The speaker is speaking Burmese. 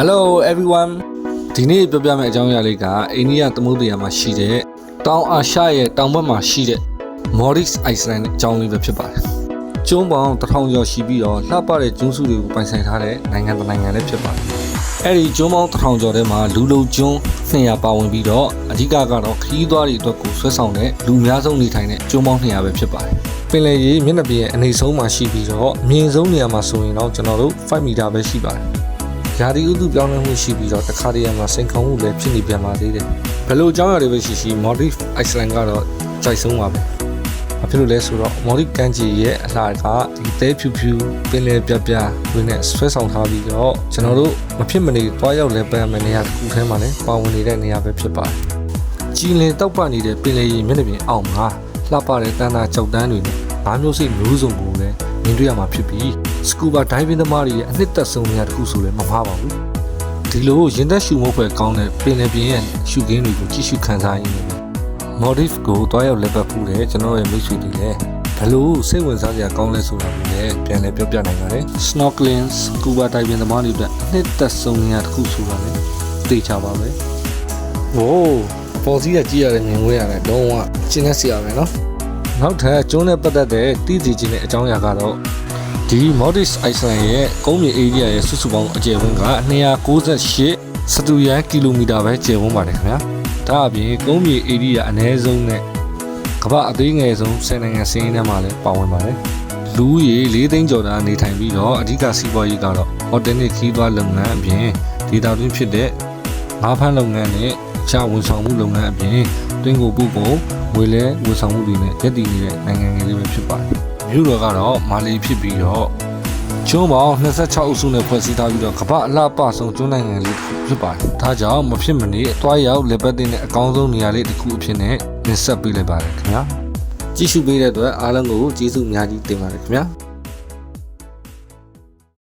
Hello everyone ဒီနေ့ပြောပြမယ့်အကြောင်းအရာလေးကအိန္ဒိယသမုဒ္ဒရာမှာရှိတဲ့တောင်အာရှရဲ့တောင်ဘက်မှာရှိတဲ့ Maldives Island အကြောင်းလေးပဲဖြစ်ပါတယ်။ကျွန်းပေါင်းတစ်ထောင်ကျော်ရှိပြီးတော့လှပတဲ့ကျွန်းစုတွေကိုပိုင်ဆိုင်ထားတဲ့နိုင်ငံတစ်နိုင်ငံလည်းဖြစ်ပါတယ်။အဲ့ဒီကျွန်းပေါင်းတစ်ထောင်ကျော်ထဲမှာလူလုံကျွန်း200ပါဝင်ပြီးတော့အဓိကကတော့ခရီးသွားတွေအတွက်ကိုဆွဲဆောင်တဲ့လူအများဆုံးနေထိုင်တဲ့ကျွန်းပေါင်း200ပဲဖြစ်ပါတယ်။ပင်လယ်ရေမျက်နှာပြင်အနေဆုံးမှာရှိပြီးတော့အမြင့်ဆုံးနေရာမှာဆိုရင်တော့ကျွန်တော်တို့5မီတာပဲရှိပါတယ်။ ယာဒီဥတုပြောင်းလဲမှုရှိပြီးတော့တခါတရံမှာစိန်ခေါ်မှုလည်းဖြစ်နေပြန်ပါသေးတယ်။ဘယ်လိုအကြောင်းအရာတွေပဲရှိရှိ Maldives Iceland ကတော့ကြိုက်ဆုံးပါပဲ။ဘာဖြစ်လို့လဲဆိုတော့ Maldives ကမ်းခြေရဲ့အလှကဒီသဲဖြူဖြူပင်လယ်ပြပြဝင်နဲ့ဆွဲဆောင်ထားပြီးတော့ကျွန်တော်တို့မဖြစ်မနေတွားရောက်လဲပန်းမယ့်နေရာတစ်ခုထဲမှာလည်းပါဝင်နေတဲ့နေရာပဲဖြစ်ပါတယ်။ကြည်လင်တောက်ပနေတဲ့ပင်လယ်ရေမျက်နှာပြင်အောက်မှာလှပတဲ့တန်းတာကြောက်တန်းတွေနဲ့ငါးမျိုးစိတ်မျိုးစုံကိုလည်းမြင်တွေ့ရမှာဖြစ်ပြီး စကူဘာဒိုင်ဗင်းသမားတွေရဲ့အနှစ်သက်ဆုံးနေရာတစ်ခုဆိုလည်းမမှားပါဘူးဒီလိုရင်သက်ရှူမုတ်ဖွယ်ကောင်းတဲ့ပင်လယ်ပြင်ရဲ့ရှူကင်းတွေကိုကြည့်ရှုခံစားရင်း Modif ကိုတွားရောက်လက်ပတ်ဖူးတယ်ကျွန်တော်ရဲ့မိတ်ဆွေတွေလည်းဘလို့စိတ်ဝင်စားစရာကောင်းလဲဆိုတာကိုလည်းပြန်လည်ပြောပြနိုင်ပါတယ် Snorkeling Scuba Diving သမားတွေအတွက်အနှစ်သက်ဆုံးနေရာတစ်ခုဆိုတာလည်းသိချပါပဲဝိုးပေါ်စီးရကြည့်ရတဲ့မြင်ကွင်းရတယ်တော့ကရှင်းနေစီရမယ်နော်နောက်ထပ်ကျုံးနဲ့ပတ်သက်တဲ့တည်စီခြင်းတဲ့အကြောင်းအရာကတော့ ဒီ Maldives Island ရဲ့ကုန်းမြေ area ရဲ့စုစုပေါင်းအကျယ်ဝန်းက298စတူရန်ကီလိုမီတာပဲကျယ်ဝန်းပါတယ်ခင်ဗျာ။ဒါအပြင်ကုန်းမြေ area အနည်းဆုံးနဲ့ကမ္ဘာအသေးငယ်ဆုံး10နိုင်ငံစင်းရင်းထဲမှာလည်းပါဝင်ပါတယ်။လူဦးရေ၄သိန်းကျော်တာနေထိုင်ပြီးတော့အဓိကစီးပွားရေးကတော့ hotel နဲ့ခီးသွွားလုပ်ငန်းအပြင်ဒေတာတွင်းဖြစ်တဲ့ငါးဖမ်းလုပ်ငန်းနဲ့အခြားဝန်ဆောင်မှုလုပ်ငန်းအပြင်တွင်းကိုပုကုန်ငွေလဲဝန်ဆောင်မှုတွေနဲ့ရည်တည်နေတဲ့နိုင်ငံငယ်လေးပဲဖြစ်ပါတယ်။ မြို့တော်ကတော့မာလီဖြစ်ပြီးတော့ကျွန်းပေါင်း26အုပ်စုနဲ့ဖွဲ့စည်းထားပြီးတော့ကမ္ဘာအလှပဆုံးကျွန်းနိုင်ငံလေးတစ်ခုဖြစ်ပါတယ်။ဒါကြောင့်မဖြစ်မနေအသွားရောက်လက်ပတ်တဲ့အကောင်းဆုံးနေရာလေးတစ်ခုအဖြစ်နဲ့တင်ဆက်ပေးလိုက်ပါတယ်ခင်ဗျာ။ကြည့်ရှုပေးတဲ့အတွက်အားလုံးကိုကျေးဇူးအများကြီးတင်ပါတယ်ခင်ဗျာ။